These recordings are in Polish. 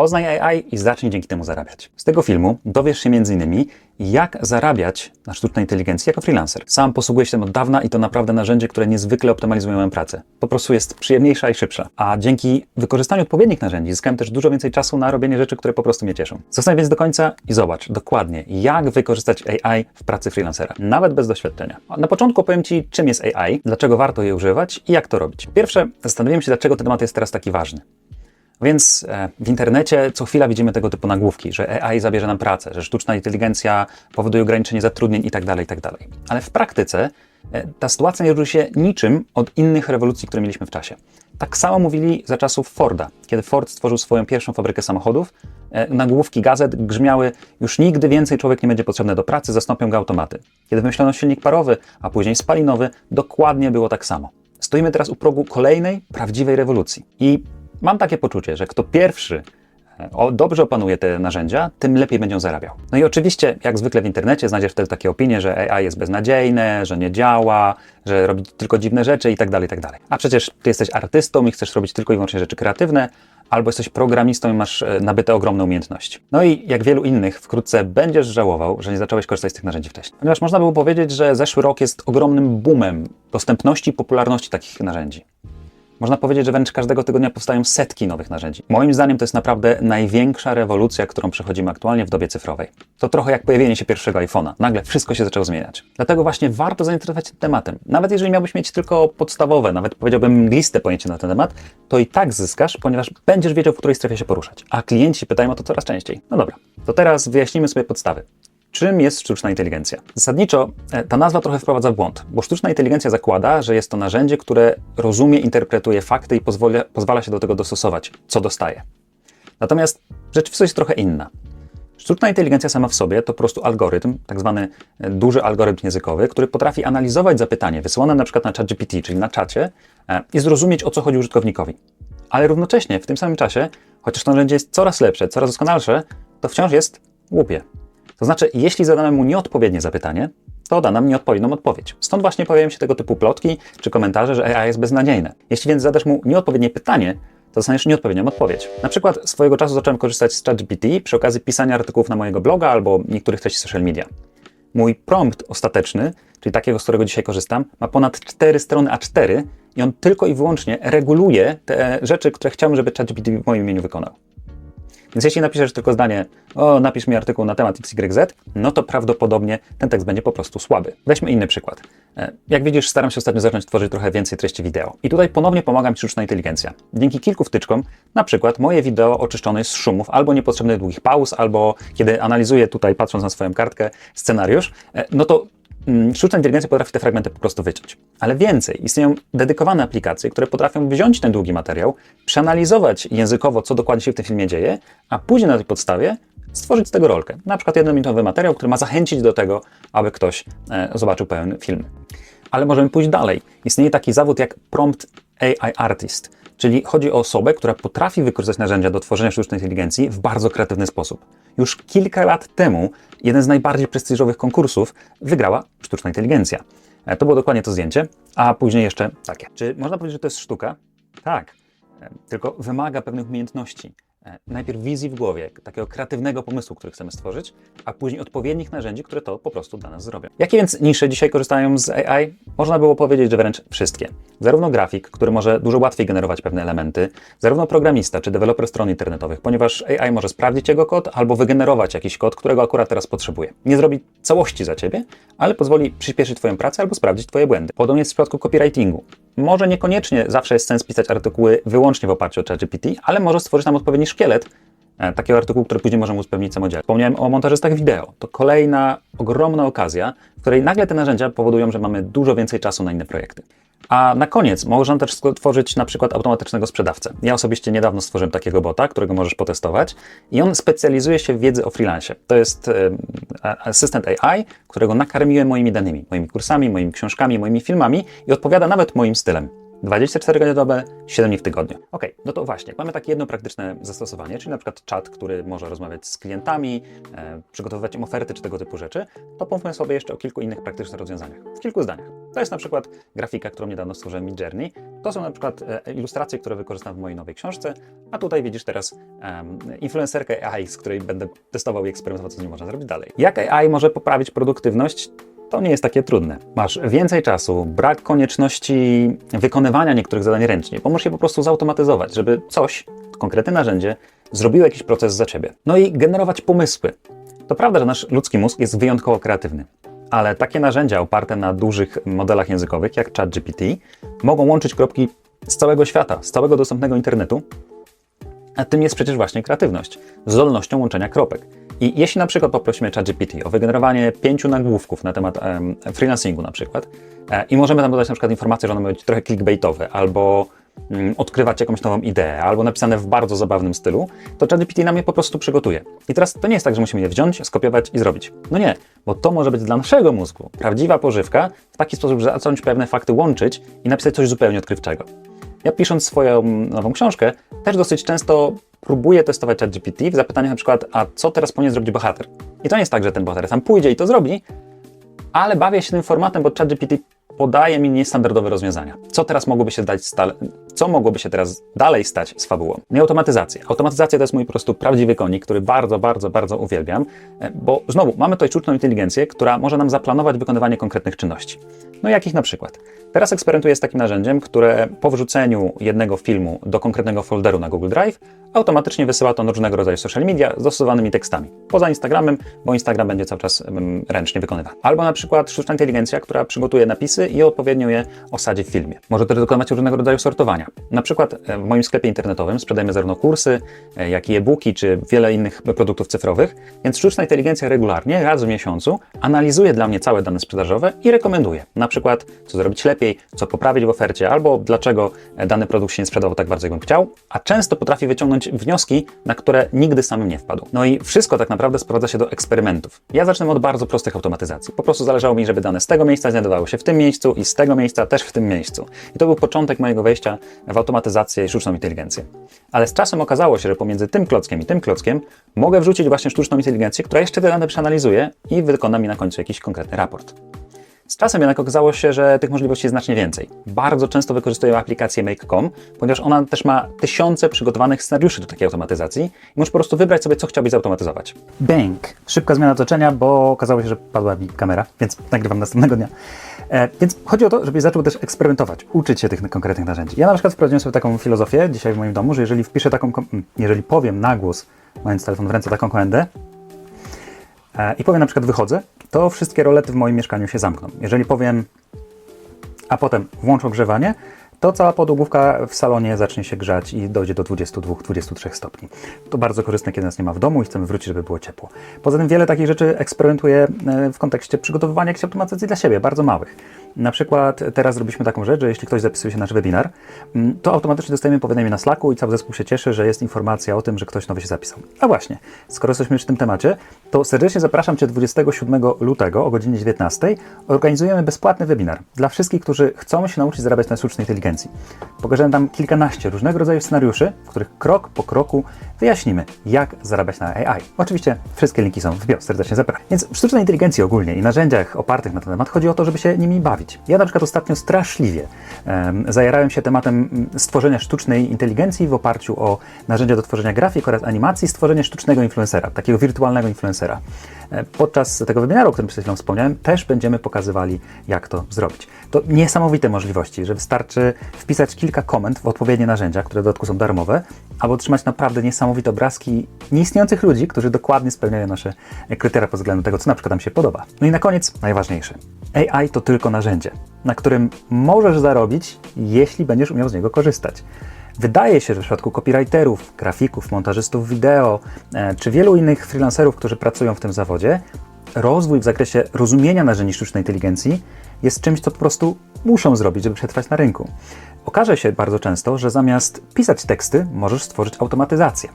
Poznaj AI i zacznij dzięki temu zarabiać. Z tego filmu dowiesz się m.in. jak zarabiać na sztucznej inteligencji jako freelancer. Sam posługuję się tym od dawna i to naprawdę narzędzie, które niezwykle optymalizuje moją pracę. Po prostu jest przyjemniejsza i szybsza. A dzięki wykorzystaniu odpowiednich narzędzi zyskałem też dużo więcej czasu na robienie rzeczy, które po prostu mnie cieszą. Zostań więc do końca i zobacz dokładnie, jak wykorzystać AI w pracy freelancera, nawet bez doświadczenia. Na początku opowiem Ci, czym jest AI, dlaczego warto je używać i jak to robić. Pierwsze, zastanowimy się, dlaczego ten temat jest teraz taki ważny. Więc e, w internecie co chwila widzimy tego typu nagłówki, że AI zabierze nam pracę, że sztuczna inteligencja powoduje ograniczenie zatrudnień itd., itd. Ale w praktyce e, ta sytuacja nie różni się niczym od innych rewolucji, które mieliśmy w czasie. Tak samo mówili za czasów Forda. Kiedy Ford stworzył swoją pierwszą fabrykę samochodów, e, nagłówki gazet grzmiały już nigdy więcej człowiek nie będzie potrzebny do pracy, zastąpią go automaty. Kiedy wymyślono silnik parowy, a później spalinowy, dokładnie było tak samo. Stoimy teraz u progu kolejnej, prawdziwej rewolucji. I Mam takie poczucie, że kto pierwszy e, dobrze opanuje te narzędzia, tym lepiej będzie zarabiał. No i oczywiście, jak zwykle w internecie, znajdziesz wtedy takie opinie, że AI jest beznadziejne, że nie działa, że robi tylko dziwne rzeczy i tak dalej, tak dalej. A przecież ty jesteś artystą i chcesz robić tylko i wyłącznie rzeczy kreatywne, albo jesteś programistą i masz e, nabyte ogromne umiejętności. No i jak wielu innych, wkrótce będziesz żałował, że nie zacząłeś korzystać z tych narzędzi wcześniej. Ponieważ można było powiedzieć, że zeszły rok jest ogromnym boomem dostępności i popularności takich narzędzi. Można powiedzieć, że wręcz każdego tygodnia powstają setki nowych narzędzi. Moim zdaniem to jest naprawdę największa rewolucja, którą przechodzimy aktualnie w dobie cyfrowej. To trochę jak pojawienie się pierwszego iPhone'a. Nagle wszystko się zaczęło zmieniać. Dlatego właśnie warto zainteresować się tym tematem. Nawet jeżeli miałbyś mieć tylko podstawowe, nawet powiedziałbym mgliste pojęcie na ten temat, to i tak zyskasz, ponieważ będziesz wiedział, w której strefie się poruszać. A klienci pytają o to coraz częściej. No dobra, to teraz wyjaśnimy sobie podstawy. Czym jest sztuczna inteligencja? Zasadniczo e, ta nazwa trochę wprowadza w błąd, bo sztuczna inteligencja zakłada, że jest to narzędzie, które rozumie, interpretuje fakty i pozwala, pozwala się do tego dostosować, co dostaje. Natomiast rzeczywistość jest trochę inna. Sztuczna inteligencja sama w sobie to po prostu algorytm, tak zwany e, duży algorytm językowy, który potrafi analizować zapytanie wysłane na przykład na ChatGPT, czyli na czacie, e, i zrozumieć, o co chodzi użytkownikowi. Ale równocześnie w tym samym czasie, chociaż to narzędzie jest coraz lepsze, coraz doskonalsze, to wciąż jest głupie. To znaczy, jeśli zadamy mu nieodpowiednie zapytanie, to da nam nieodpowiednią odpowiedź. Stąd właśnie pojawiają się tego typu plotki czy komentarze, że AI jest beznadziejne. Jeśli więc zadasz mu nieodpowiednie pytanie, to dostaniesz nieodpowiednią odpowiedź. Na przykład swojego czasu zacząłem korzystać z ChatGPT przy okazji pisania artykułów na mojego bloga albo niektórych treści social media. Mój prompt ostateczny, czyli takiego, z którego dzisiaj korzystam, ma ponad 4 strony A4 i on tylko i wyłącznie reguluje te rzeczy, które chciałbym, żeby ChatGPT w moim imieniu wykonał. Więc jeśli napiszesz tylko zdanie, o, napisz mi artykuł na temat XYZ, no to prawdopodobnie ten tekst będzie po prostu słaby. Weźmy inny przykład. E, jak widzisz, staram się ostatnio zacząć tworzyć trochę więcej treści wideo. I tutaj ponownie pomaga mi sztuczna inteligencja. Dzięki kilku wtyczkom, na przykład moje wideo oczyszczone jest z szumów, albo niepotrzebnych długich pauz, albo kiedy analizuję tutaj, patrząc na swoją kartkę, scenariusz, e, no to sztuczna inteligencja potrafi te fragmenty po prostu wyciąć. Ale więcej, istnieją dedykowane aplikacje, które potrafią wziąć ten długi materiał, przeanalizować językowo, co dokładnie się w tym filmie dzieje, a później na tej podstawie stworzyć z tego rolkę. Na przykład jednominutowy materiał, który ma zachęcić do tego, aby ktoś e, zobaczył pełen film. Ale możemy pójść dalej. Istnieje taki zawód jak prompt AI artist, czyli chodzi o osobę, która potrafi wykorzystać narzędzia do tworzenia sztucznej inteligencji w bardzo kreatywny sposób. Już kilka lat temu jeden z najbardziej prestiżowych konkursów wygrała sztuczna inteligencja. E, to było dokładnie to zdjęcie, a później jeszcze takie. Czy można powiedzieć, że to jest sztuka? Tak, e, tylko wymaga pewnych umiejętności. E, najpierw wizji w głowie, takiego kreatywnego pomysłu, który chcemy stworzyć, a później odpowiednich narzędzi, które to po prostu dla nas zrobią. Jakie więc nisze dzisiaj korzystają z AI? Można było powiedzieć, że wręcz wszystkie. Zarówno grafik, który może dużo łatwiej generować pewne elementy, zarówno programista czy deweloper stron internetowych, ponieważ AI może sprawdzić jego kod albo wygenerować jakiś kod, którego akurat teraz potrzebuje. Nie zrobi całości za ciebie, ale pozwoli przyspieszyć Twoją pracę albo sprawdzić Twoje błędy. Podobnie jest w przypadku copywritingu. Może niekoniecznie zawsze jest sens pisać artykuły wyłącznie w oparciu o ChatGPT, ale może stworzyć nam odpowiedni szkielet e, takiego artykułu, który później możemy uzupełnić samodzielnie. Wspomniałem o montażystach wideo. To kolejna ogromna okazja, w której nagle te narzędzia powodują, że mamy dużo więcej czasu na inne projekty. A na koniec można też stworzyć na przykład automatycznego sprzedawcę. Ja osobiście niedawno stworzyłem takiego bota, którego możesz potestować i on specjalizuje się w wiedzy o freelancie. To jest e, asystent AI, którego nakarmiłem moimi danymi, moimi kursami, moimi książkami, moimi filmami i odpowiada nawet moim stylem. 24 godziny doby, 7 dni w tygodniu. Ok, no to właśnie, mamy takie jedno praktyczne zastosowanie, czyli na przykład czat, który może rozmawiać z klientami, e, przygotowywać im oferty czy tego typu rzeczy, to pomówmy sobie jeszcze o kilku innych praktycznych rozwiązaniach. W kilku zdaniach. To jest na przykład grafika, którą niedawno stworzyłem Midjourney. To są na przykład e, ilustracje, które wykorzystam w mojej nowej książce, a tutaj widzisz teraz um, influencerkę AI, z której będę testował i eksperymentował, co z nią można zrobić dalej. Jak AI może poprawić produktywność? To nie jest takie trudne. Masz więcej czasu, brak konieczności wykonywania niektórych zadań ręcznie, bo możesz je po prostu zautomatyzować, żeby coś, konkretne narzędzie, zrobiło jakiś proces za ciebie. No i generować pomysły. To prawda, że nasz ludzki mózg jest wyjątkowo kreatywny, ale takie narzędzia oparte na dużych modelach językowych, jak ChatGPT, mogą łączyć kropki z całego świata, z całego dostępnego internetu, a tym jest przecież właśnie kreatywność, zdolnością łączenia kropek. I jeśli na przykład poprosimy ChatGPT o wygenerowanie pięciu nagłówków na temat um, freelancingu na przykład e, i możemy tam dodać na przykład informację, że one mają być trochę clickbaitowe albo um, odkrywać jakąś nową ideę albo napisane w bardzo zabawnym stylu, to ChatGPT nam je po prostu przygotuje. I teraz to nie jest tak, że musimy je wziąć, skopiować i zrobić. No nie, bo to może być dla naszego mózgu prawdziwa pożywka w taki sposób, że zacząć pewne fakty łączyć i napisać coś zupełnie odkrywczego. Ja pisząc swoją nową książkę, też dosyć często próbuję testować ChatGPT w zapytaniach na przykład, a co teraz powinien zrobić bohater? I to nie jest tak, że ten bohater tam pójdzie i to zrobi, ale bawię się tym formatem, bo ChatGPT podaje mi niestandardowe rozwiązania. Co teraz mogłoby się dać co mogłoby się teraz dalej stać z fabułą? I automatyzacja. Automatyzacja to jest mój po prostu prawdziwy konik, który bardzo, bardzo, bardzo uwielbiam, e, bo znowu mamy tutaj sztuczną inteligencję, która może nam zaplanować wykonywanie konkretnych czynności. No jakich na przykład? Teraz eksperymentuję z takim narzędziem, które po wrzuceniu jednego filmu do konkretnego folderu na Google Drive automatycznie wysyła to na różnego rodzaju social media z dostosowanymi tekstami. Poza Instagramem, bo Instagram będzie cały czas um, ręcznie wykonywał. Albo na przykład sztuczna inteligencja, która przygotuje napisy i odpowiednio je osadzi w filmie. Może też dokonywać różnego rodzaju sortowania. Na przykład e, w moim sklepie internetowym sprzedajemy zarówno kursy, e, jak i e-booki, czy wiele innych produktów cyfrowych, więc sztuczna inteligencja regularnie, raz w miesiącu, analizuje dla mnie całe dane sprzedażowe i rekomenduje. Na przykład, co zrobić lepiej, co poprawić w ofercie, albo dlaczego dany produkt się nie sprzedał tak bardzo, jakbym chciał, a często potrafi wyciągnąć wnioski, na które nigdy samym nie wpadł. No i wszystko tak naprawdę sprowadza się do eksperymentów. Ja zacznę od bardzo prostych automatyzacji. Po prostu zależało mi, żeby dane z tego miejsca znajdowały się w tym miejscu i z tego miejsca też w tym miejscu. I to był początek mojego wejścia w automatyzację i sztuczną inteligencję. Ale z czasem okazało się, że pomiędzy tym klockiem i tym klockiem mogę wrzucić właśnie sztuczną inteligencję, która jeszcze te dane przeanalizuje i wykona mi na końcu jakiś konkretny raport. Z czasem jednak okazało się, że tych możliwości jest znacznie więcej. Bardzo często wykorzystuję aplikację Make.com, ponieważ ona też ma tysiące przygotowanych scenariuszy do takiej automatyzacji i możesz po prostu wybrać sobie, co chciałbyś zautomatyzować. Bang! Szybka zmiana otoczenia, bo okazało się, że padła mi kamera, więc nagrywam następnego dnia. E, więc chodzi o to, żebyś zaczął też eksperymentować, uczyć się tych konkretnych narzędzi. Ja na przykład wprowadziłem sobie taką filozofię dzisiaj w moim domu, że jeżeli wpiszę taką, jeżeli powiem na głos, mając telefon w ręce, taką komendę, i powiem na przykład wychodzę, to wszystkie rolety w moim mieszkaniu się zamkną. Jeżeli powiem, a potem włączę ogrzewanie, to cała podłogówka w salonie zacznie się grzać i dojdzie do 22-23 stopni. To bardzo korzystne, kiedy nas nie ma w domu i chcemy wrócić, żeby było ciepło. Poza tym wiele takich rzeczy eksperymentuję e, w kontekście przygotowywania jakichś automatyzacji dla siebie, bardzo małych. Na przykład teraz zrobiliśmy taką rzecz, że jeśli ktoś zapisuje się na nasz webinar, mm, to automatycznie dostajemy powiadomienie na Slacku i cały zespół się cieszy, że jest informacja o tym, że ktoś nowy się zapisał. A właśnie, skoro jesteśmy w tym temacie, to serdecznie zapraszam Cię 27 lutego o godzinie 19. Organizujemy bezpłatny webinar dla wszystkich, którzy chcą się nauczyć zarabiać na sztucznej inteligencji. Pokażemy tam kilkanaście różnego rodzaju scenariuszy, w których krok po kroku wyjaśnimy, jak zarabiać na AI. Oczywiście wszystkie linki są w bio, serdecznie zapraszam. Więc w sztucznej inteligencji ogólnie i narzędziach opartych na ten temat chodzi o to, żeby się nimi bawić. Ja na przykład ostatnio straszliwie zajarałem się tematem stworzenia sztucznej inteligencji w oparciu o narzędzia do tworzenia grafik oraz animacji, stworzenie sztucznego influencera, takiego wirtualnego influencera. E, podczas tego webinaru, o którym przed chwilą wspomniałem, też będziemy pokazywali, jak to zrobić. To niesamowite możliwości, że wystarczy wpisać kilka komend w odpowiednie narzędzia, które w dodatku są darmowe, albo otrzymać naprawdę niesamowite obrazki nieistniejących ludzi, którzy dokładnie spełniają nasze kryteria pod względem tego, co na przykład nam się podoba. No i na koniec najważniejsze. AI to tylko narzędzie, na którym możesz zarobić, jeśli będziesz umiał z niego korzystać. Wydaje się, że w przypadku copywriterów, grafików, montażystów wideo e, czy wielu innych freelancerów, którzy pracują w tym zawodzie, rozwój w zakresie rozumienia narzędzi sztucznej inteligencji jest czymś, co po prostu muszą zrobić, żeby przetrwać na rynku. Okaże się bardzo często, że zamiast pisać teksty, możesz stworzyć automatyzację.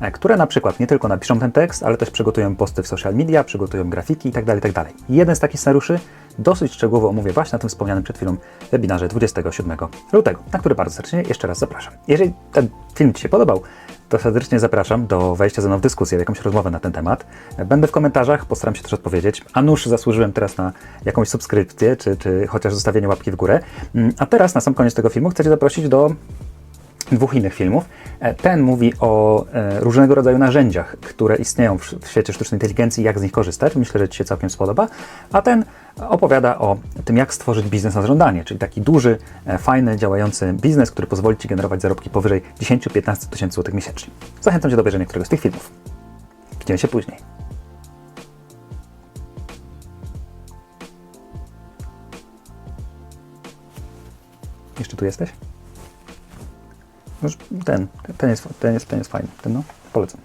E, które na przykład nie tylko napiszą ten tekst, ale też przygotują posty w social media, przygotują grafiki itd. itd. Jeden z takich scenariuszy dosyć szczegółowo omówię właśnie na tym wspomnianym przed chwilą webinarze 27 lutego, na który bardzo serdecznie jeszcze raz zapraszam. Jeżeli ten film Ci się podobał, to serdecznie zapraszam do wejścia ze mną w dyskusję, w jakąś rozmowę na ten temat. Będę w komentarzach, postaram się też odpowiedzieć. A nuż zasłużyłem teraz na jakąś subskrypcję, czy, czy chociaż zostawienie łapki w górę. Mm, A teraz na sam koniec tego filmu chcę Cię zaprosić do dwóch innych filmów. E, Ten mówi o e, różnego rodzaju narzędziach, które istnieją w świecie sztucznej inteligencji, jak z nich korzystać. Myślę, że Ci się całkiem spodoba. A ten opowiada o tym, jak stworzyć biznes na żądanie, czyli taki duży, e, fajny, działający biznes, który pozwoli Ci generować zarobki powyżej 10-15 tysięcy złotych miesięcznie. Zachęcam Cię do obejrzenia któregoś z tych filmów. Widzimy się później. Jeszcze tu jesteś? Już ten, ten jest, ten jest, ten jest fajny. Ten no, polecam.